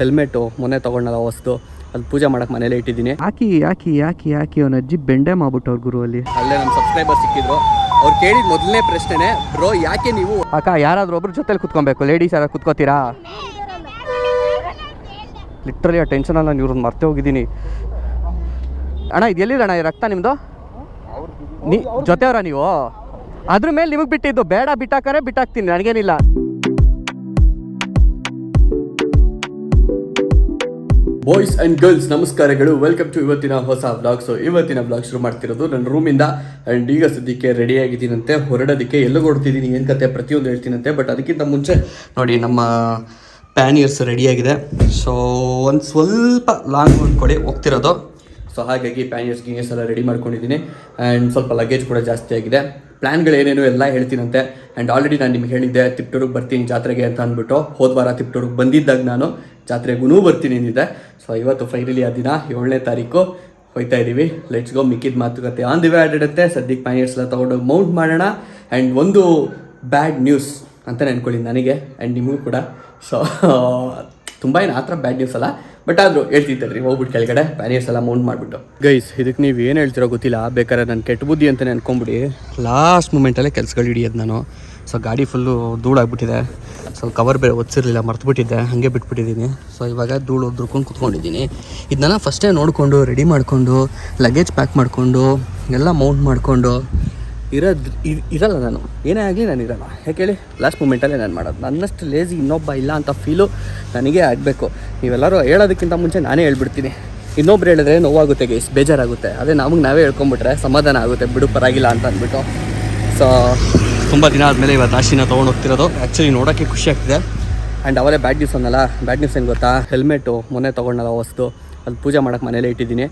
Helmet ಮೊನ್ನೆ ತೊಗೊಂಡಲ್ಲ ಹೊಸ್ದು ಅದು ಪೂಜೆ ಮಾಡಕ್ಕೆ ಮನೇಲೆ ಇಟ್ಟಿದ್ದೀನಿ. ಹಾಕಿ ಯಾಕಿ ಯಾಕಿ ಯಾಕಿ ಅವನ ಅಜ್ಜಿ ಬೆಂಡೆ ಮಾಡ್ಬಿಟ್ಟು ಗುರು ಅಲ್ಲಿ ಅಲ್ಲೇ ನಮ್ಮ ಸಬ್ಸ್ಕ್ರೈಬರ್ ಸಿಕ್ಕಿದ್ರು. ಅವ್ರು ಕೇಳಿದ ಮೊದಲನೇ ಪ್ರಶ್ನೆನೇ ಬ್ರೋ ಯಾಕೆ ನೀವು ಅಕ್ಕ ಯಾರಾದ್ರೂ ಒಬ್ರು ಜೊತೆಲಿ ಕುತ್ಕೊಬೇಕು. ಲೇಡೀಸ್ ಯಾರು ಕುತ್ಕೋತೀರಾ? ಲಿಟ್ರಲಿ ಆ ಟೆನ್ಷನ್ ಅಲ್ಲ ನೀವು ಮರ್ತೆ ಹೋಗಿದ್ದೀನಿ. ಅಣ್ಣ ಇದು ಎಲ್ಲಿದೆ ಈ ರಕ್ತ ನಿಮ್ಮದು ನೀ ಜೊತೆಯವರ ನೀವು? ಅದ್ರ ಮೇಲೆ ನಿಮಗೆ ಬಿಟ್ಟಿದ್ದು. ಬೇಡ ಬಿಟ್ಟಾಕರೆ ಬಿಟ್ಟಾಕ್ತೀನಿ. ನನಗೇನಿಲ್ಲ. ಬಾಯ್ಸ್ ಅಂಡ್ ಗರ್ಲ್ಸ್ ನಮಸ್ಕಾರಗಳು. ವೆಲ್ಕಮ್ ಟು ಇವತ್ತಿನ ಹೊಸ ಬ್ಲಾಗ್ ಸೊ ಇವತ್ತಿನ ಬ್ಲಾಗ್ ಶುರು ಮಾಡ್ತಿರೋದು ನನ್ನ ರೂಮಿಂದ ಅಂಡ್ ಈಗ ಸದ್ಯಕ್ಕೆ ರೆಡಿ ಆಗಿದ್ದೀನಂತೆ, ಹೊರಡೋದಕ್ಕೆ ಎಲ್ಲೂ ಹೊಡ್ತಿದ್ದೀನಿ ಏನು ಕತೆ ಪ್ರತಿಯೊಂದು ಹೇಳ್ತೀನಂತೆ. ಬಟ್ ಅದಕ್ಕಿಂತ ಮುಂಚೆ, ನೋಡಿ, ನಮ್ಮ ಪ್ಯಾನಿಯರ್ಸ್ ರೆಡಿಯಾಗಿದೆ ಸೊ ಒಂದು ಸ್ವಲ್ಪ ಲಾಂಗ್ ಹೊಂದ್ಕೊಡಿ ಹೋಗ್ತಿರೋದು ಸೊ ಹಾಗಾಗಿ ಪ್ಯಾನಿಯರ್ಸ್ ಗಿನಿಯರ್ಸ್ ಎಲ್ಲ ರೆಡಿ ಮಾಡ್ಕೊಂಡಿದ್ದೀನಿ. ಆ್ಯಂಡ್ ಸ್ವಲ್ಪ ಲಗೇಜ್ ಕೂಡ ಜಾಸ್ತಿ ಆಗಿದೆ. ಪ್ಲ್ಯಾನ್ಗಳೇನೇನು ಎಲ್ಲ ಹೇಳ್ತೀನಂತೆ. ಆ್ಯಂಡ್ ಆಲ್ರೆಡಿ ನಾನು ನಿಮ್ಗೆ ಹೇಳಿದ್ದೆ ತಿಪ್ಟೂರಿಗೆ ಬರ್ತೀನಿ ಜಾತ್ರೆಗೆ ಅಂತ ಅಂದ್ಬಿಟ್ಟು ಹೋದ ವಾರ ತಿಪ್ಟೂರಿಗೆ ಬಂದಿದ್ದಾಗ ನಾನು ಜಾತ್ರೆಗೂ ಬರ್ತೀನಿ ಅಂದಿದ್ದೆ. ಸೊ ಇವತ್ತು ಫೈನಲಿ ಆ ದಿನ, ಏಳನೇ ತಾರೀಕು ಹೋಯ್ತಾ ಇದ್ದೀವಿ. ಲೆಟ್ಸ್ ಗೋ ಮಿಕ್ಕಿದ ಮಾತುಕತೆ. ಆನ್ ದಿ ವೇ ಆಡಿಡುತ್ತೆ ಸದ್ಯಕ್ಕೆ ಎಲ್ಲ ತಗೊಂಡು ಮೌಂಟ್ ಮಾಡೋಣ. ಆ್ಯಂಡ್ ಒಂದು ಬ್ಯಾಡ್ ನ್ಯೂಸ್ ಅಂತ ಅನ್ಕೊಳ್ಳಿ ನನಗೆ ಆ್ಯಂಡ್ ನಿಮಗೂ ಕೂಡ. ಸೊ ತುಂಬ ಏನು ಆ ಥರ ಬ್ಯಾಡ್ ನ್ಯೂಸ್ ಅಲ್ಲ. ಬಟ್ ಆದರೂ ಹೇಳ್ತಿದ್ದಲ್ರಿ ಹೋಗ್ಬಿಟ್ಟು ಕೆಳಗಡೆ. ಪ್ಯಾನಿಯರ್ಸ್ ಎಲ್ಲ ಮೌಂಟ್ ಮಾಡಿಬಿಟ್ಟು. ಗೈಸ್ ಇದಕ್ಕೆ ನೀವು ಏನು ಹೇಳ್ತಿರೋ ಗೊತ್ತಿಲ್ಲ. ಬೇಕಾದ್ರೆ ನಾನು ಕೆಟ್ಟ ಬುದ್ಧಿ ಅಂತಲೇ ಅನ್ಕೊಂಬಿಡಿ ಲಾಸ್ಟ್ ಮೂಮೆಂಟಲ್ಲೇ ಕೆಲಸಗಳು ಹಿಡಿಯೋದು ನಾನು. ಸೊ ಗಾಡಿ ಫುಲ್ಲು ಧೂಳಾಗ್ಬಿಟ್ಟಿದೆ. ಸೊ ಕವರ್ ಬೇರೆ ಒತ್ತಿರಲಿಲ್ಲ, ಮರ್ತುಬಿಟ್ಟಿದ್ದೆ. ಹಾಗೆ ಬಿಟ್ಬಿಟ್ಟಿದ್ದೀನಿ. ಸೊ ಇವಾಗ ಧೂಳು ದುರ್ಕೊಂಡು ಕುತ್ಕೊಂಡಿದ್ದೀನಿ. ಇದನ್ನೆಲ್ಲ ಫಸ್ಟೇ ನೋಡಿಕೊಂಡು ರೆಡಿ ಮಾಡಿಕೊಂಡು ಲಗೇಜ್ ಪ್ಯಾಕ್ ಮಾಡಿಕೊಂಡು, ಎಲ್ಲ ಮೌಂಟ್ ಮಾಡಿಕೊಂಡು, ಇರೋದು ಇರಲ್ಲ ನಾನು. ಏನೇ ಆಗಲಿ ನಾನು ಇರಲ್ಲ. ಯಾಕೆ ಹೇಳಿ? ಲಾಸ್ಟ್ ಮೂಮೆಂಟಲ್ಲೇ ನಾನು ಮಾಡೋದು. ನನ್ನಷ್ಟು ಲೇಜಿ ಇನ್ನೊಬ್ಬ ಇಲ್ಲ ಅಂತ ಫೀಲು ನನಗೆ ಆಗಬೇಕು. ನೀವೆಲ್ಲರೂ ಹೇಳೋದಕ್ಕಿಂತ ಮುಂಚೆ ನಾನೇ ಹೇಳ್ಬಿಡ್ತೀನಿ. ಇನ್ನೊಬ್ರು ಹೇಳಿದ್ರೆ ನೋವಾಗುತ್ತೆ ಗೈಸ್ ಬೇಜಾರಾಗುತ್ತೆ. ಅದೇ ನಮಗೆ ನಾವೇ ಹೇಳ್ಕೊಂಬಿಟ್ರೆ ಸಮಾಧಾನ ಆಗುತ್ತೆ. ಬಿಡು ಪರಾಗಿಲ್ಲ ಅಂತ ಅಂದ್ಬಿಟ್ಟು. ಸೊ ತುಂಬ ದಿನ ಆದಮೇಲೆ ಇವತ್ತು ದಾಶಿನ ತೊಗೊಂಡು ಹೋಗ್ತಿರೋದು. ಆ್ಯಕ್ಚುಲಿ ನೋಡೋಕ್ಕೆ ಖುಷಿ ಆಗ್ತಿದೆ. ಆ್ಯಂಡ್ ಅವರೇ ಬ್ಯಾಡ್ ನ್ಯೂಸ್ ಅನ್ನಲ್ಲ. ಬ್ಯಾಡ್ ನ್ಯೂಸ್ ಏನು ಗೊತ್ತಾ? ಹೆಲ್ಮೆಟು ಮೊನ್ನೆ ತೊಗೊಂಡಲ್ಲ ಹೊಸ್ದು ಅದು ಪೂಜೆ ಮಾಡೋಕ್ಕೆ ಮನೇಲೇ ಇಟ್ಟಿದ್ದೀನಿ.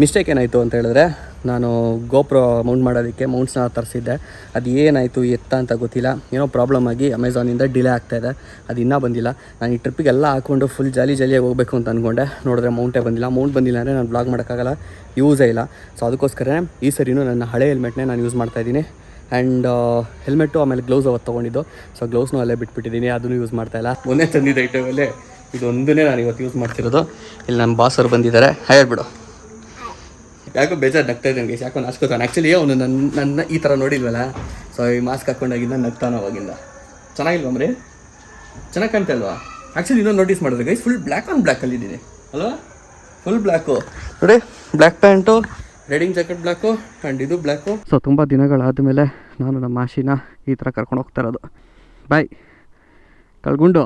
ಮಿಸ್ಟೇಕ್ ಏನಾಯಿತು ಅಂತ ಹೇಳಿದ್ರೆ, ನಾನು ಗೋಪ್ರೋ ಮೌಂಟ್ ಮಾಡೋದಕ್ಕೆ ಮೌಂಟ್ಸ್ನ ತರಿಸಿದ್ದೆ. ಅದು ಏನಾಯಿತು, ಎತ್ತ ಅಂತ ಗೊತ್ತಿಲ್ಲ. ಏನೋ ಪ್ರಾಬ್ಲಮ್ ಆಗಿ ಅಮೆಝಾನಿಂದ ಡಿಲೇ ಆಗ್ತಾಯಿದೆ ಅದು ಇನ್ನೂ ಬಂದಿಲ್ಲ. ನಾನು ಈ ಟ್ರಿಪ್ಪಿಗೆಲ್ಲ ಹಾಕ್ಕೊಂಡು ಫುಲ್ ಜಾಲಿ ಜಾಲಿಯಾಗಿ ಹೋಗಬೇಕು ಅಂತ ಅಂದ್ಕೊಂಡೆ ನೋಡಿದ್ರೆ ಮೌಂಟೇ ಬಂದಿಲ್ಲ. ಮೌಂಟ್ ಬಂದಿಲ್ಲ ಅಂದರೆ ನಾನು ಬ್ಲಾಗ್ ಮಾಡೋಕ್ಕಾಗಲ್ಲ. ಯೂಸೇ ಇಲ್ಲ. ಸೊ ಅದಕ್ಕೋಸ್ಕರ ಈ ಸರಿನೂ ನನ್ನ ಹಳೆ ಹೆಲ್ಮೆಟ್ನೇ ನಾನು ಯೂಸ್ ಮಾಡ್ತಾಯಿದ್ದೀನಿ ಆ್ಯಂಡ್ ಹೆಲ್ಮೆಟ್ಟು ಆಮೇಲೆ ಗ್ಲೌಸ್ ಅವತ್ತು ತೊಗೊಂಡಿದ್ದು. ಸೊ ಗ್ಲೌಸ್ನು ಅಲ್ಲೇ ಬಿಟ್ಬಿಟ್ಟಿದ್ದೀನಿ. ಅದನ್ನು ಯೂಸ್ ಮಾಡ್ತಾಯಿಲ್ಲ ಮೊನ್ನೆ ತಂದಿದ್ದ ಐಟಮಲ್ಲೇ ಇದೊಂದನ್ನೇ ನಾನು ಇವತ್ತು ಯೂಸ್ ಮಾಡ್ತಿರೋದು. ಇಲ್ಲಿ ನಮ್ಮ ಬಾಸರು ಬಂದಿದ್ದಾರೆ. ಹೇಳ್ಬಿಡು. ಯಾಕೋ ಬೇಜಾರು ನಗ್ತಾ ಗೈಸ್ ಯಾಕೋ ನಾಚ್ಕೋತಾನೆ. ಆ್ಯಕ್ಚುಲಿ ಅವನು ನನ್ನ ನನ್ನ ಈ ಥರ ನೋಡಿಲ್ವಲ್ಲ? ಸೊ ಈ ಮಾಸ್ಕ್ ಹಾಕ್ಕೊಂಡಾಗಿಂದ ನಗ್ತಾನ ಅವಾಗಿಂದ. ಚೆನ್ನಾಗಿಲ್ವಮ್ರಿ ಚೆನ್ನಾಗಿ ಕಾಣ್ತಾ ಇಲ್ವಾ ಆ್ಯಕ್ಚುಲಿ ಇನ್ನೊಂದು ನೋಟಿಸ್ ಮಾಡಿದ್ರೆ. ಗೈಸ್ ಫುಲ್ ಬ್ಲ್ಯಾಕ್ ಆನ್ ಬ್ಲ್ಯಾಕಲ್ಲಿದ್ದೀನಿ ಅಲ್ವಾ? ಫುಲ್ ಬ್ಲ್ಯಾಕು ನೋಡಿ black pant riding jacket black and ಇದು ಬ್ಲ್ಯಾಕು ಸೊ ತುಂಬ ದಿನಗಳಾದ ಮೇಲೆ ನಾನು ನಮ್ಮ ಆಶಿನ ಈ ಥರ ಕರ್ಕೊಂಡು ಹೋಗ್ತಾ ಇರೋದು. ಬಾಯ್ ಕಳ್ಕೊಂಡು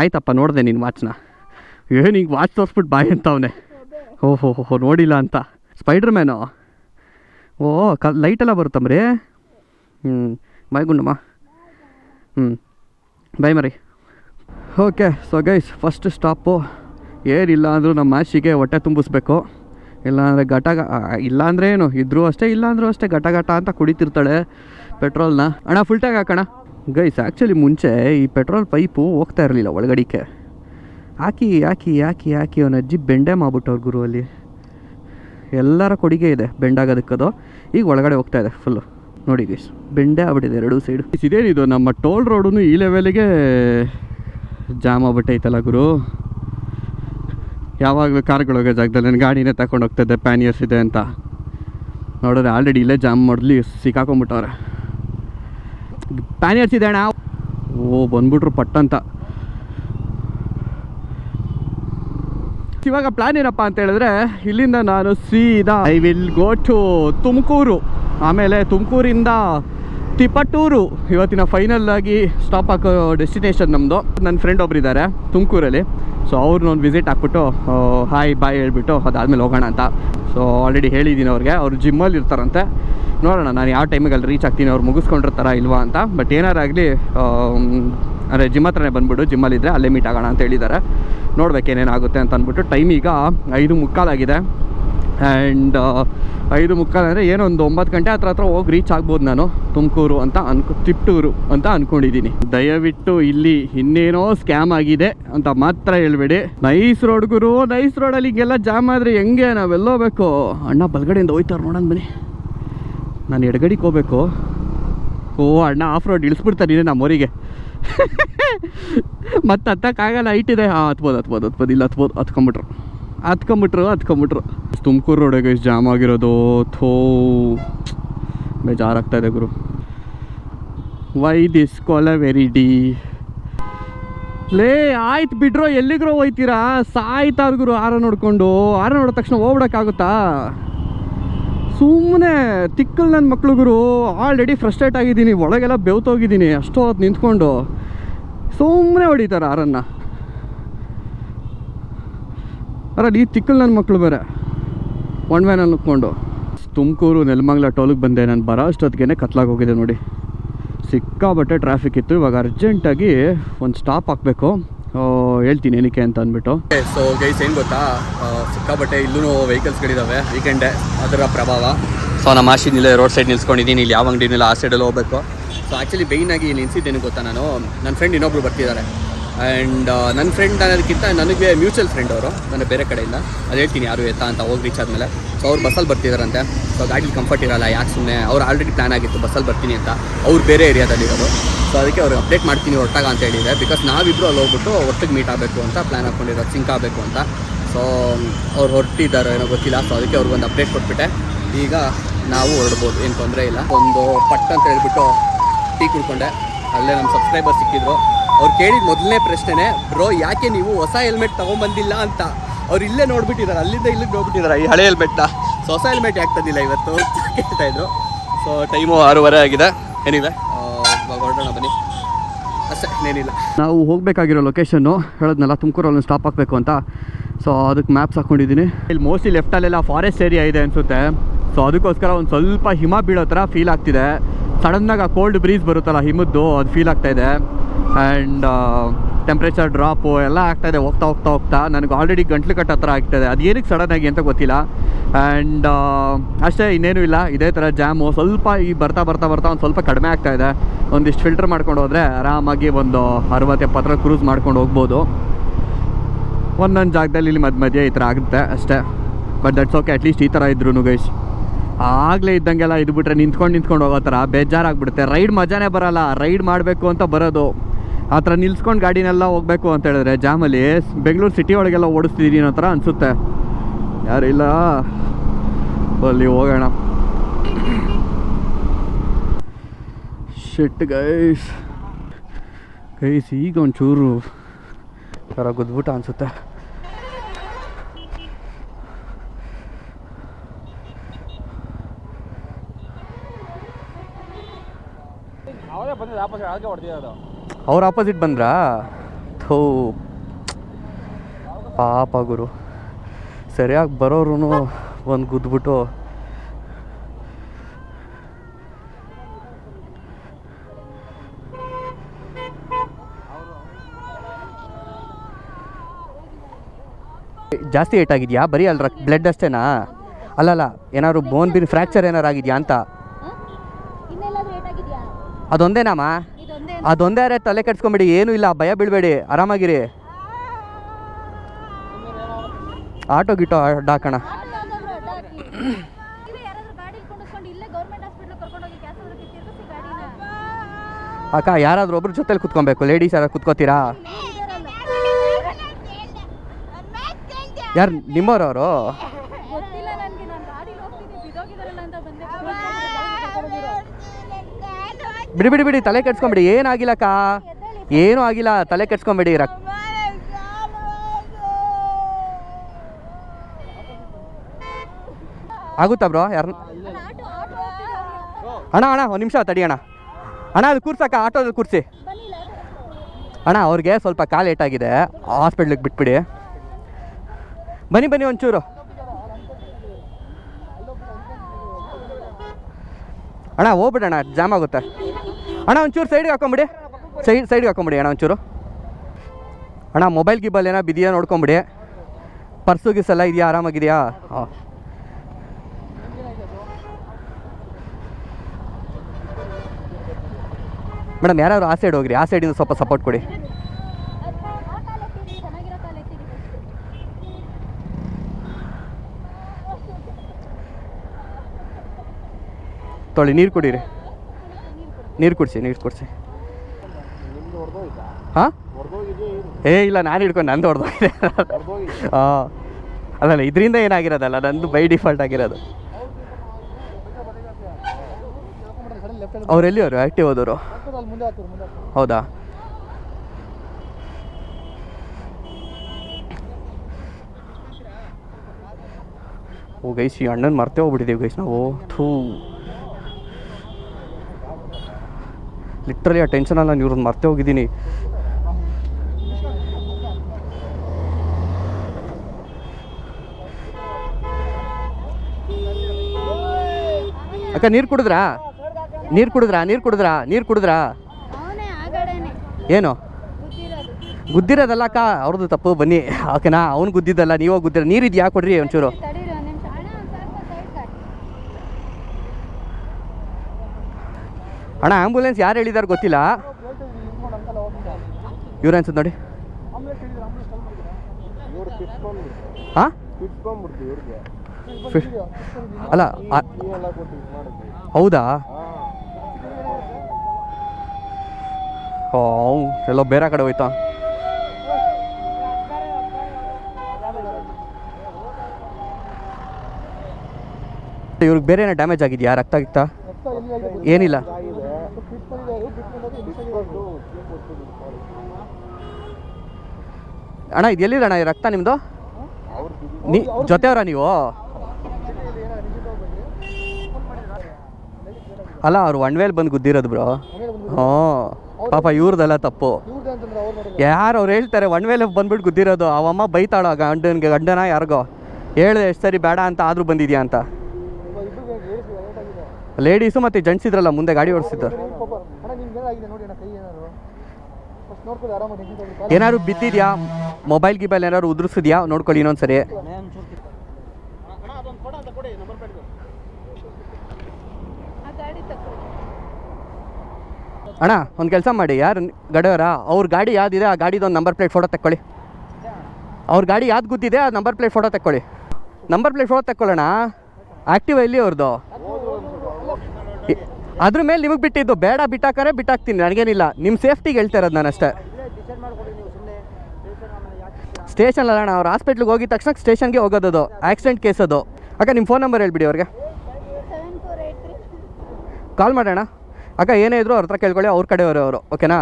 ಆಯ್ತಪ್ಪ, ನೋಡಿದೆ ನೀನು ವಾಚ್ನ ಏ ಹಿಂಗೆ ವಾಚ್ ತೋರಿಸ್ಬಿಟ್ಟು ಬಾಯ್ ಅಂತವನೆ ಓಹೋ ಹೋ ನೋಡಿಲ್ಲ ಅಂತ. ಸ್ಪೈಡ್ರ್ ಮ್ಯಾನು ಓ, ಕ ಲೈಟೆಲ್ಲ ಬರುತ್ತಮ್ರಿ ಹ್ಞೂ ಬಾಯ್ ಗುಂಡಮ್ಮ. ಹ್ಞೂ ಬಾಯ್ ಮರಿ. Okay so guys first stop ಏನಿಲ್ಲ ಅಂದರೂ ನಮ್ಮ ಮಾಸಿಗೆ ಹೊಟ್ಟೆ ತುಂಬಿಸ್ಬೇಕು. ಇಲ್ಲಾಂದರೆ ಘಟ ಇಲ್ಲಾಂದ್ರೆ ಏನು? ಇದ್ರೂ ಅಷ್ಟೇ, ಇಲ್ಲಾಂದ್ರೂ ಅಷ್ಟೇ ಘಟ ಘಟ ಅಂತ ಕುಡಿತಿರ್ತಾಳೆ ಪೆಟ್ರೋಲ್ನ. ಅಣ್ಣ ಫುಲ್ ಟ್ಯಾಂಕ್ ಹಾಕೋಣ? ಗೈಸ್ ಆ್ಯಕ್ಚುಲಿ ಮುಂಚೆ ಈ ಪೆಟ್ರೋಲ್ ಪೈಪು ಹೋಗ್ತಾ ಇರಲಿಲ್ಲ ಒಳಗಡಿಕೆ. ಹಾಕಿ ಹಾಕಿ ಹಾಕಿ ಹಾಕಿ ಅವನ ಅಜ್ಜಿ ಬೆಂಡೆ ಮಾಡ್ಬಿಟ್ಟವ್ರ ಗುರು ಅಲ್ಲಿ ಎಲ್ಲರ ಕೊಡುಗೆ ಇದೆ ಬೆಂಡಾಗೋದಕ್ಕದು ಈಗ ಒಳಗಡೆ ಹೋಗ್ತಾ ಇದೆ ಫುಲ್ಲು ನೋಡಿ ಗೈಸ್ ಬೆಂಡೆ ಆಗ್ಬಿಟ್ಟಿದೆ ಎರಡೂ ಸೈಡು ಇದೇನಿದು? ನಮ್ಮ ಟೋಲ್ ರೋಡು ಈ ಲೆವೆಲಿಗೆ ಜಾಮ್ ಆಗ್ಬಿಟ್ಟೈತಲ್ಲ ಗುರು. ಯಾವಾಗಲೂ ಕಾರ್ಗಳು ಹೋಗೋ ಜಾಗದಲ್ಲಿ ಗಾಡಿನೇ ತಗೊಂಡು ಹೋಗ್ತಿದ್ದೆ ಪ್ಯಾನಿಯರ್ಸ್ ಇದೆ ಅಂತ. ನೋಡಿದ್ರೆ ಆಲ್ರೆಡಿ ಇಲ್ಲೇ ಜಾಮ್ ಮಾಡಲಿ ಸಿಕ್ಕಾಕೊಂಬಿಟ್ಟವ್ರೆ ಪ್ಯಾನಿಯರ್ಸ್ ಇದೆ ಅಣ್ಣ. ಓ, ಬಂದ್ಬಿಟ್ರು ಪಟ್ಟಂತ. ಇವಾಗ ಪ್ಲಾನ್ ಏನಪ್ಪ ಅಂತ ಹೇಳಿದ್ರೆ, ಇಲ್ಲಿಂದ ನಾನು ಸೀದಾ I will go to Tumakuru. ಆಮೇಲೆ ತುಮಕೂರಿಂದ ತಿಪಟೂರು. ಇವತ್ತಿನ ಫೈನಲ್ ಆಗಿ ಸ್ಟಾಪ್ ಹಾಕೋ ಡೆಸ್ಟಿನೇಷನ್ ನಮ್ಮದು ನನ್ನ ಫ್ರೆಂಡ್ ಒಬ್ರು ಇದ್ದಾರೆ ತುಮಕೂರಲ್ಲಿ. ಸೊ ಅವ್ರನ್ನ ಒಂದು ವಿಸಿಟ್ ಹಾಕ್ಬಿಟ್ಟು ಹಾಯ್ ಬಾಯ್ ಹೇಳ್ಬಿಟ್ಟು ಅದಾದಮೇಲೆ ಹೋಗೋಣ ಅಂತ. ಸೊ ಆಲ್ರೆಡಿ ಹೇಳಿದ್ದೀನಿ ಅವ್ರಿಗೆ, ಅವ್ರು ಜಿಮ್ಮಲ್ಲಿ ಇರ್ತಾರಂತೆ. ನೋಡೋಣ, ನಾನು ಯಾವ ಟೈಮಿಗೆ ಅಲ್ಲಿ ರೀಚ್ ಆಗ್ತೀನಿ, ಅವ್ರು ಮುಗಿಸ್ಕೊಂಡಿರ್ತಾರ ಇಲ್ವಾ ಅಂತ. ಬಟ್ ಏನಾರಾಗಲಿ ಅಂದರೆ ಜಿಮ್ ಹತ್ರನೇ ಬಂದ್ಬಿಟ್ಟು ಜಿಮ್ಮಲ್ಲಿದ್ದರೆ ಅಲ್ಲೇ ಮೀಟ್ ಆಗೋಣ ಅಂತ ಹೇಳಿದ್ದಾರೆ. ನೋಡ್ಬೇಕು ಏನೇನಾಗುತ್ತೆ ಅಂತ ಅಂದ್ಬಿಟ್ಟು ಟೈಮ್ ಈಗ ಐದು ಮುಕ್ಕಾಲಾಗಿದೆ. ಆ್ಯಂಡ್ ಐದು ಮುಕ್ಕಾಲು ಅಂದರೆ ಏನೋ ಒಂದು ಒಂಬತ್ತು ಗಂಟೆ ಹತ್ರ ಹತ್ರ ಹೋಗಿ ರೀಚ್ ಆಗ್ಬೋದು ನಾನು ತುಮಕೂರು ಅಂತ ಅನ್ಕೊ, ತಿಪ್ಟೂರು ಅಂತ ಅಂದ್ಕೊಂಡಿದ್ದೀನಿ ದಯವಿಟ್ಟು ಇಲ್ಲಿ ಇನ್ನೇನೋ ಸ್ಕ್ಯಾಮ್ ಆಗಿದೆ ಅಂತ ಮಾತ್ರ ಹೇಳ್ಬೇಡಿ. ನೈಸ್ ರೋಡ್ಗುರು ನೈಸ್ ರೋಡಲ್ಲಿ ಈಗೆಲ್ಲ ಜಾಮ್ ಆದರೆ ಹೆಂಗೆ ನಾವೆಲ್ಲೋಗ್ಬೇಕು ಅಣ್ಣ ಬಲಗಡೆಯಿಂದ ಹೋಯ್ತಾರೆ ನೋಡೋಣ ಬನ್ನಿ. ನಾನು ಎಡಗಡಿಗೆ ಹೋಗ್ಬೇಕು. ಓ, ಅಣ್ಣ ಆಫ್ ರೋಡ್ ಇಳಿಸ್ಬಿಡ್ತಾರೆ ನೀನೇ ನಮ್ಮೂರಿಗೆ ಮತ್ತೆ ಹತ್ತಕ್ಕಾಗಲ್ಲ ಐಟಿದೆ ಹಾಂ, ಹತ್ಬೋದು ಹತ್ಬೋದು ಹತ್ಬೋದು, ಇಲ್ಲ, ಹತ್ಬೋದು, ಹತ್ಕೊಂಬಿಟ್ರು. ಹತ್ಕೊಂಬಿಟ್ರು ಹತ್ಕೊಂಬಿಟ್ರು. ತುಮಕೂರು ರೋಡಿಗೆ ಇಷ್ಟು ಜಾಮ್ ಆಗಿರೋದು. ಥೋ. ಬೇಜಾರಾಗ್ತಾ ಇದೆ ಗುರು. ವೈ ದಿಸ್ ಕೊಲ ವೆರಿ ಡಿ ಲೇ, ಆಯ್ತು ಬಿಡ್ರೋ, ಎಲ್ಲಿಗ್ರೋ ಹೋಯ್ತೀರಾ? ಸಾಯ್ತಾರ ಗುರು ಆರ ನೋಡಿಕೊಂಡು. ಆರ ನೋಡಿದ ತಕ್ಷಣ ಹೋಗ್ಬಿಡೋಕ್ಕಾಗುತ್ತಾ? ಸುಮ್ಮನೆ ತಿಕ್ಕಲ್ ನನ್ನ ಮಕ್ಕಳು ಗುರು. ಆಲ್ರೆಡಿ ಫ್ರಸ್ಟ್ರೇಟ್ ಆಗಿದ್ದೀನಿ, ಒಳಗೆಲ್ಲ ಬೆವ್ತೋಗಿದ್ದೀನಿ, ಅಷ್ಟೋ ಹೊತ್ತು ನಿಂತ್ಕೊಂಡು. ಸುಮ್ಮನೆ ಹೊಡಿತಾರೆ ಆರನ್ನ ಅರ, ಈ ತಿಕ್ಕಲ್ ನನ್ನ ಮಕ್ಕಳು ಬೇರೆ. ಒನ್ ವ್ಯಾನಲ್ಲಿ ನಿಂತ್ಕೊಂಡು ತುಮಕೂರು, ನೆಲಮಂಗ್ಲ ಟೋಲಿಗೆ ಬಂದೆ ನಾನು. ಬರೋ ಅಷ್ಟೊತ್ತಿಗೆ ಕತ್ಲಾಗಿ ಹೋಗಿದೆ ನೋಡಿ. ಸಿಕ್ಕಾಬಟ್ಟೆ ಟ್ರಾಫಿಕ್ ಇತ್ತು. ಇವಾಗ ಅರ್ಜೆಂಟಾಗಿ ಒಂದು ಸ್ಟಾಪ್ ಹಾಕಬೇಕು. ಹೇಳ್ತೀನಿ ಏನಕ್ಕೆ ಅಂತ ಅಂದ್ಬಿಟ್ಟು. ಸೊ ಗೈಸ್ ಏನು ಗೊತ್ತಾ? ಸಿಕ್ಕಾಬಟ್ಟೆ ಇಲ್ಲೂ ವೆಹಿಕಲ್ಸ್ಗಳಿದ್ದಾವೆ ವೀಕೆಂಡೇ ಅದರ ಪ್ರಭಾವ. ಸೊ ನಮ್ಮ ಆಶಿನಿಲ್ಲ ರೋಡ್ ಸೈಡ್ ನಿಲ್ಸ್ಕೊಂಡಿದ್ದೀನಿ ಇಲ್ಲಿ ಯಾವ ಅಂಗಡಿನಿಲ್ಲ ಆ ಸೈಡಲ್ಲಿ ಹೋಗ್ಬೇಕು. ಸೊ ಆ್ಯಕ್ಚುಲಿ ಬೇಯ್ನಾಗಿ ಇಲ್ಲಿ ನಿಲ್ಸಿದ್ದೇನೆ ಗೊತ್ತಾ ನಾನು? ನನ್ನ ಫ್ರೆಂಡ್ ಇನ್ನೊಬ್ರು ಬರ್ತಿದ್ದಾರೆ. ಆ್ಯಂಡ್ ನನ್ನ ಫ್ರೆಂಡ್ ಅನ್ನೋದಕ್ಕಿಂತ ನನಗೆ ಮ್ಯೂಚುವಲ್ ಫ್ರೆಂಡ್ ಅವರು, ನನ್ನ ಬೇರೆ ಕಡೆಯಿಂದ. ಅದು ಹೇಳ್ತೀನಿ ಯಾರು ಎತ್ತಾ ಅಂತ ಹೋಗಿ ರೀಚ್ ಆದಮೇಲೆ. ಸೊ ಅವ್ರು ಬಸ್ಸಲ್ಲಿ ಬರ್ತಿದಾರಂತೆ. ಸೊ ಗಾಡಿಲಿ ಕಂಫರ್ಟ್ ಇರಲ್ಲ, ಯಾಕೆ ಸುಮ್ಮನೆ ಅವ್ರು ಆಲ್ರೆಡಿ ಪ್ಲಾನ್ ಆಗಿತ್ತು ಬಸ್ಸಲ್ಲಿ ಬರ್ತೀನಿ ಅಂತ. ಅವ್ರು ಬೇರೆ ಏರಿಯಾದಲ್ಲಿ ಇರೋದು ಸೊ ಅದಕ್ಕೆ ಅವ್ರಿಗೆ ಅಪ್ಡೇಟ್ ಮಾಡ್ತೀನಿ ಹೊರಟಾಗ ಅಂತ ಹೇಳಿದೆ. ಬಿಕಾಸ್ ನಾವಿಬ್ಬರು ಅಲ್ಲಿ ಹೋಗ್ಬಿಟ್ಟು ಒಟ್ಟಿಗೆ ಮೀಟ್ ಆಗಬೇಕು ಅಂತ ಪ್ಲ್ಯಾನ್ ಹಾಕ್ಕೊಂಡಿರೋದು ಸಿಂಕ್ ಆಗಬೇಕು ಅಂತ. ಸೊ ಅವ್ರು ಹೊರಟಿದ್ದಾರೆ ಏನೋ ಗೊತ್ತಿಲ್ಲ. ಸೊ ಅದಕ್ಕೆ ಅವ್ರಿಗೊಂದು ಅಪ್ಡೇಟ್ ಕೊಟ್ಬಿಟ್ಟೆ. ಈಗ ನಾವು ಹೊರಡ್ಬೋದು, ಏನು ತೊಂದರೆ ಇಲ್ಲ. ಒಂದು ಪಟ್ ಅಂತ ಹೇಳ್ಬಿಟ್ಟು ಟೀ ಕುಡ್ಕೊಂಡೆ. ಅಲ್ಲೇ ನಮ್ಮ ಸಬ್ಸ್ಕ್ರೈಬರ್ ಸಿಕ್ಕಿದ್ರು. ಅವ್ರು ಕೇಳಿದ ಮೊದಲನೇ ಪ್ರಶ್ನೆನೇ ಬ್ರೋ ಯಾಕೆ ನೀವು ಹೊಸ ಹೆಲ್ಮೆಟ್ ತೊಗೊಂಬಂದಿಲ್ಲ ಅಂತ? ಅವ್ರು ಇಲ್ಲೇ ನೋಡ್ಬಿಟ್ಟಿದ್ದಾರೆ ಅಲ್ಲಿಂದ ಇಲ್ಲಿಗೆ ನೋಡ್ಬಿಟ್ಟಿದ್ದಾರೆ ಈ ಹಳೆ ಹೆಲ್ಮೆಟ್ನ ಸೊ ಹೊಸ ಹೆಲ್ಮೆಟ್ ಯಾಕೆ ತಂದಿಲ್ಲ ಇವತ್ತು ಅಂತ ಕೇಳ್ತಾ ಇದ್ರು. ಸೊ ಟೈಮು ಆರೂವರೆ ಆಗಿದೆ. ಏನಿದೆ? ಹೊರಡೋಣ ಬನ್ನಿ. ಅಷ್ಟೇ ಏನಿಲ್ಲ. ನಾವು ಹೋಗಬೇಕಾಗಿರೋ ಲೊಕೇಶನ್ನು ಹೇಳೋದ್ನಲ್ಲ ತುಮಕೂರಲ್ಲಿ ಸ್ಟಾಪ್ ಆಗಬೇಕು ಅಂತ. ಸೊ ಅದಕ್ಕೆ ಮ್ಯಾಪ್ಸ್ ಹಾಕ್ಕೊಂಡಿದ್ದೀನಿ. ಇಲ್ಲಿ ಮೋಸ್ಟ್ಲಿ ಲೆಫ್ಟಲ್ಲೆಲ್ಲ ಫಾರೆಸ್ಟ್ ಏರಿಯಾ ಇದೆ ಅನಿಸುತ್ತೆ. ಸೊ ಅದಕ್ಕೋಸ್ಕರ ಒಂದು ಸ್ವಲ್ಪ ಹಿಮ ಬೀಳೋ ಥರ ಫೀಲ್ ಆಗ್ತಿದೆ. ಸಡನ್ನಾಗಿ ಆ ಕೋಲ್ಡ್ ಬ್ರೀಸ್ ಬರುತ್ತಲ್ಲ ಹಿಮದ್ದು, ಅದು ಫೀಲ್ ಆಗ್ತಾ ಇದೆ. ಆ್ಯಂಡ್ ಟೆಂಪ್ರೇಚರ್ ಡ್ರಾಪು ಎಲ್ಲ ಆಗ್ತಾ ಇದೆ, ಹೋಗ್ತಾ ಹೋಗ್ತಾ ಹೋಗ್ತಾ. ನನಗೆ ಆಲ್ರೆಡಿ ಗಂಟ್ಲು ಕಟ್ಟ ಹತ್ರ ಆಗ್ತಾಯಿದೆ ಅದು ಏನಕ್ಕೆ ಸಡನ್ನಾಗಿ ಅಂತ ಗೊತ್ತಿಲ್ಲ. ಆ್ಯಂಡ್ ಅಷ್ಟೇ ಇನ್ನೇನು ಇಲ್ಲ. ಇದೇ ಥರ ಜಾಮು ಸ್ವಲ್ಪ ಈ ಬರ್ತಾ ಬರ್ತಾ ಬರ್ತಾ ಒಂದು ಸ್ವಲ್ಪ ಕಡಿಮೆ ಆಗ್ತಾ ಇದೆ. ಒಂದಿಷ್ಟು ಫಿಲ್ಟರ್ ಮಾಡ್ಕೊಂಡು ಹೋದರೆ ಆರಾಮಾಗಿ ಒಂದು ಅರವತ್ತು ಎಪ್ಪತ್ತರ ಕ್ರೂಸ್ ಮಾಡ್ಕೊಂಡು ಹೋಗ್ಬೋದು. ಒಂದೊಂದು ಜಾಗದಲ್ಲಿ ಇಲ್ಲಿ ಮಧ್ಯ ಮಧ್ಯೆ ಈ ಥರ ಆಗುತ್ತೆ ಅಷ್ಟೇ. ಬಟ್ ದಟ್ಸ್ ಓಕೆ ಅಟ್ಲೀಸ್ಟ್ ಈ ಥರ ಇದ್ರು ಗೈಸ್ ಆಗಲೇ ಇದ್ದಂಗೆಲ್ಲ ಇದು ಬಿಟ್ರೆ ನಿಂತ್ಕೊಂಡು ನಿಂತ್ಕೊಂಡು ಹೋಗೋ ಥರ ಬೇಜಾರಾಗ್ಬಿಡುತ್ತೆ. ರೈಡ್ ಮಜಾನೇ ಬರಲ್ಲ. ರೈಡ್ ಮಾಡಬೇಕು ಅಂತ ಬರೋದು. ಆ ಥರ ನಿಲ್ಸ್ಕೊಂಡು ಗಾಡಿನೆಲ್ಲ ಹೋಗಬೇಕು ಅಂತ ಹೇಳಿದ್ರೆ ಜಾಮಲ್ಲಿ ಬೆಂಗಳೂರು ಸಿಟಿ ಒಳಗೆಲ್ಲ ಓಡಿಸ್ತಿದ್ದೀನಿ ಅನ್ನೋ ಥರ ಅನಿಸುತ್ತೆ. ಯಾರಿಲ್ಲ? ಅಲ್ಲಿ ಹೋಗೋಣ. ಶೆಟ್ ಗೈಸ್ ಗೈಸ್ ಈಗ ಒಂಚೂರು ಥರ ಗುದ್ಬಿಟ್ಟ ಅನಿಸುತ್ತೆ. ಆಪೋಸಿಟ್ ಅವ್ರ ಆಪೋಸಿಟ್ ಬಂದ್ರಾ? ಥೋ. ಪಾಪ ಗುರು. ಸರಿಯಾಗಿ ಬರೋರು ಒಂದು ಗುದ್ಬಿಟ್ಟು. ಜಾಸ್ತಿ ಏಟ್ ಆಗಿದೆಯಾ? ಬರೀ ಅಲ್ರ ಬ್ಲಡ್ ಅಷ್ಟೇನಾ? ಅಲ್ಲಲ್ಲ, ಏನಾದ್ರು ಬೋನ್ ಬಿನ್ ಫ್ರ್ಯಾಕ್ಚರ್ ಏನಾರು ಆಗಿದೆಯಾ ಅಂತ? ಅದೊಂದೇನಾಮ ಅದೊಂದೇ ಅರೆ ತಲೆ ಕೆಡ್ಸ್ಕೊಂಬಿಡಿ ಏನೂ ಇಲ್ಲ ಭಯ ಬೀಳ್ಬೇಡಿ ಆರಾಮಾಗಿರಿ. ಆಟೋ ಗಿಟೋ ಡಾಕಣ. ಅಕ್ಕ ಯಾರಾದ್ರೂ ಒಬ್ರು ಜೊತೆಲಿ ಕುತ್ಕೊಬೇಕು ಲೇಡೀಸ್ ಯಾರು ಕುತ್ಕೋತೀರಾ? ಯಾರು ನಿಮ್ಮವ್ರವರು ಗೊತ್ತಿಲ್ಲ ನನಗೆ ನಾನು ಗಾಡಿಲಿ ಹೋಗ್ತಿದ್ದೆ ಬಿದ್ದೋಗಿದಾರಲ್ಲ ಅಂತ ಬಂದೆ ಬಿಡಿ ಬಿಡಿ ಬಿಡಿ, ತಲೆ ಕೆಡ್ಸ್ಕೊಂಬಿಡಿ. ಏನಾಗಿಲ್ಲಕ್ಕ ಏನೂ ಆಗಿಲ್ಲ. ತಲೆ ಕೆಡ್ಸ್ಕೊಂಬಿಡಿ, ರಕ್. ಆಗುತ್ತಾ ಬ್ರೋ? ಯಾರು ಅಣ್ಣ ಅಣ್ಣ, ಒಂದು ನಿಮಿಷ ತಡಿ ಅಣ್ಣ. ಅಣ್ಣ, ಅದು ಕೂರ್ಸಕ್ಕ, ಆಟೋದಲ್ಲಿ ಕೂರಿಸಿ. ಅಣ್ಣ, ಅವ್ರಿಗೆ ಸ್ವಲ್ಪ ಕಾಲು ಏಟಾಗಿದೆ ಹಾಸ್ಪಿಟ್ಲಿಗೆ ಬಿಟ್ಬಿಡಿ. ಬನ್ನಿ ಬನ್ನಿ ಒಂಚೂರು. ಅಣ್ಣ, ಹೋಗ್ಬಿಡಣ್ಣ, ಜಾಮ್ ಆಗುತ್ತೆ. ಅಣ್ಣ, ಒಂಚೂರು ಸೈಡ್ಗೆ ಹಾಕೊಂಬಿಡಿ. ಸೈಡ್ ಸೈಡ್ಗೆ ಹಾಕೊಂಬಿಡಿ ಅಣ್ಣ ಒಂಚೂರು. ಅಣ್ಣ ಮೊಬೈಲ್ ಗಿಬಲ್ ಏನೋ ಬಿದೆಯಾ ನೋಡ್ಕೊಂಬಿಡಿ. ಪರ್ಸು ಗಿಸಲ್ಲ ಇದೆಯಾ? ಆರಾಮಾಗಿದೆಯಾ? ಮೇಡಮ್, ಯಾರಾದ್ರು ಆ ಸೈಡ್ ಹೋಗ್ರಿ. ಆ ಸೈಡಿಂದ ಸ್ವಲ್ಪ ಸಪೋರ್ಟ್ ಕೊಡಿ. ತೊಳಿ, ನೀರು ಕುಡೀರಿ. ನೀರು ಕುಡಿಸಿ ನೀರು ಕುಡಿಸಿ. ಹಾಂ? ಏ, ಇಲ್ಲ, ನಾನು ಹಿಡ್ಕೊಂಡು ನಂದು ಹೊಡೆದೋಗಿದೆ. ಹಾಂ ಅಲ್ಲಲ್ಲ ಇದರಿಂದ ಏನಾಗಿರೋದಲ್ಲ, ನಂದು ಬೈ ಡಿಫಾಲ್ಟ್ ಆಗಿರೋದು. ಅವ್ರು ಅವರು ಆ್ಯಕ್ಟಿವ್ ಹೋದವರು? ಹೌದಾ? ಓ ಗೈಸ್ ಈ ಅಣ್ಣನ ಮರ್ತೇ ಹೋಗ್ಬಿಟ್ಟಿದ್ದೀವಿ ಗೈಸ್ ನಾವು. ಥೂ. ಲಿಟ್ರಲಿ ಆ ಟೆನ್ಷನಲ್ಲಿ ನಾನು ಇವ್ರನ್ನ ಮರ್ತೆ ಹೋಗಿದ್ದೀನಿ. ಅಕ್ಕ ನೀರು ಕುಡಿದ್ರಾ? ನೀರು ಕುಡಿದ್ರಾ? ನೀರು ಕುಡಿದ್ರಾ? ನೀರು ಕುಡಿದ್ರಾ? ಏನು? ಗುದ್ದಿರೋದಲ್ಲ ಅಕ್ಕ ಅವ್ರದ್ದು ತಪ್ಪು ಬನ್ನಿ. ಓಕೆನಾ? ಅವ್ನು ಗುದ್ದಿದ್ದಲ್ಲ ನೀವೋ ಗುದ್ದಿರ ನೀರು ಇದೆಯಾ ಕೊಡ್ರಿ ಒಂಚೂರು ತಡೀರಿ ಒಂದು ನಿಮಿಷ ಅಣ್ಣ ಒಂದು ಸ್ವಲ್ಪ ಸೈಡ್ ಕಾಟ್ ಅಣ್ಣ ಆಂಬುಲೆನ್ಸ್ ಯಾರು ಹೇಳಿದಾರೆ ಗೊತ್ತಿಲ್ಲ? ಇವ್ರು ಅನ್ಸುತ್ತೆ ನೋಡಿ. ಹಾಂ ಅಲ್ಲ ಹೌದಾ? ಓ ಎಲ್ಲೋ ಬೇರೆ ಕಡೆ ಹೋಯ್ತಾ? ಇವ್ರಿಗೆ ಬೇರೆ ಏನೋ ಡ್ಯಾಮೇಜ್ ಆಗಿದೆಯಾ? ರಕ್ತ ಗಿಕ್ತ? ಏನಿಲ್ಲ. ಅಣ್ಣ, ಇದು ಎಲ್ಲಿದೆ ಈ ರಕ್ತ ನಿಮ್ಮದು ನೀ ಜೊತೆಯವರ ನೀವು? ಅಲ್ಲ, ಅವ್ರು ಒನ್ ವೇಲ್ ಬಂದು ಗುದ್ದಿರೋದು ಬ್ರೋ ಹ್ಞೂ. ಪಾಪ ಇವ್ರದೆಲ್ಲ ತಪ್ಪು. ಯಾರು ಅವ್ರು ಹೇಳ್ತಾರೆ ಒನ್ ವೇಲ್ ಬಂದ್ಬಿಟ್ಟು ಗುದ್ದಿರೋದು. ಅವಮ್ಮ ಬೈತಾಳ ಗಂಡನಿಗೆ. ಗಂಡನ ಯಾರಿಗೋ? ಹೇಳಿದೆ, ಎಷ್ಟು ಸರಿ ಬೇಡ ಅಂತ ಆದರೂ ಬಂದಿದ್ಯಾ ಅಂತ. ಲೇಡೀಸು ಮತ್ತೆ ಜೆಂಟ್ಸ್ ಇದ್ರಲ್ಲ, ಮುಂದೆ ಗಾಡಿ ಓಡಿಸಿದ್ದಾರೆ ಏನಾದ್ರು ಬಿದ್ದಿದ್ಯಾ? ಮೊಬೈಲ್ ಗಿಬೈಲ್ ಏನಾದ್ರು ಉದುರಿಸಿದ್ಯಾ? ನೋಡ್ಕೊಳ್ಳಿ ಇನ್ನೊಂದ್ಸರಿ. ಅಣ್ಣ, ಒಂದು ಕೆಲಸ ಮಾಡಿ, ಯಾರು ಗಡವರ? ಅವ್ರ ಗಾಡಿ ಯಾವ್ದಿದೆ, ಆ ಗಾಡಿದೊಂದು ನಂಬರ್ ಪ್ಲೇಟ್ ಫೋಟೋ ತಕ್ಕೊಳ್ಳಿ. ಅವ್ರ ಗಾಡಿ ಯಾವ್ದು ಗುದ್ದಿದೆ, ಆ ನಂಬರ್ ಪ್ಲೇಟ್ ಫೋಟೋ ತಕ್ಕೊಳ್ಳಿ. ನಂಬರ್ ಪ್ಲೇಟ್ ಫೋಟೋ ತಕ್ಕೊಳ್ಳೋಣ. ಆಕ್ಟಿವ್ ಎಲ್ಲಿ ಅವ್ರದ್ದು ಅದ್ರ ಮೇಲೆ ನಿಮಗೆ ಬಿಟ್ಟಿದ್ದು ಬೇಡ, ಬಿಟ್ಟಾಕರೆ ಬಿಟ್ಟಾಕ್ತೀನಿ, ನನಗೇನಿಲ್ಲ. ನಿಮ್ಮ ಸೇಫ್ಟಿಗೆ ಹೇಳ್ತಾ ಇರೋದು ನಾನು ಅಷ್ಟೇ ಸ್ಟೇಷನ್ ಅಲ್ಲ ಅಣ್ಣ ಅವ್ರು ಹಾಸ್ಪಿಟ್ಲಿಗೆ ಹೋಗಿದ ತಕ್ಷಣ ಸ್ಟೇಷನ್ಗೆ ಹೋಗೋದದು ಆಕ್ಸಿಡೆಂಟ್ ಕೇಸ್ ಅದು. ಅಕ್ಕ ನಿಮ್ಮ ಫೋನ್ ನಂಬರ್ ಹೇಳ್ಬಿಡಿ ಅವ್ರಿಗೆ. ಕಾಲ್ ಮಾಡೋಣ. ಅಕ್ಕ, ಏನೇ ಇದ್ರು ಅವ್ರ ಹತ್ರ ಕೇಳ್ಕೊಳ್ಳಿ, ಅವ್ರ ಕಡೆಯವರು ಅವರು, ಓಕೆನಾ?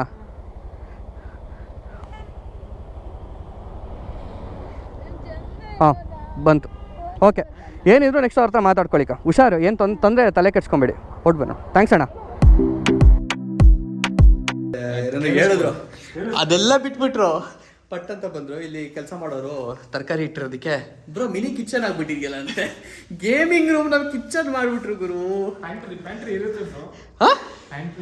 ಹಾಂ, ಬಂತು. ಓಕೆ. ಏನಿದ್ರು ನೆಕ್ಸ್ಟ್ ಅವ್ರ ಹತ್ರ ಮಾತಾಡ್ಕೊಳ್ಳಿಕ್ಕ ಹುಷಾರು, ಏನು ತೊಂದ್ ತೊಂದರೆ ತಲೆ ಕೆಡ್ಸ್ಕೊಂಬೇಡಿ. ಹೊಡ್ಬಣ್ಣ ಥ್ಯಾಂಕ್ಸ್ ಅಣ್ಣ. ಹೇಳಿದ್ರು. ಅದೆಲ್ಲ ಬಿಟ್ಬಿಟ್ರು. ಪಟ್ ಅಂತ ಬಂದ್ರು ಇಲ್ಲಿ ಕೆಲಸ ಮಾಡೋರು. ತರಕಾರಿ ಇಟ್ಟಿರೋದಕ್ಕೆ. ಬ್ರೋ ಮಿನಿ ಕಿಚನ್ ಆಗ್ಬಿಟ್ಟಿದ್ಯಲ್ಲ ಅಂತೆ. ಗೇಮಿಂಗ್ ರೂಮ್ ನಾವು ಕಿಚನ್ ಮಾಡ್ಬಿಟ್ರು ಗುರು.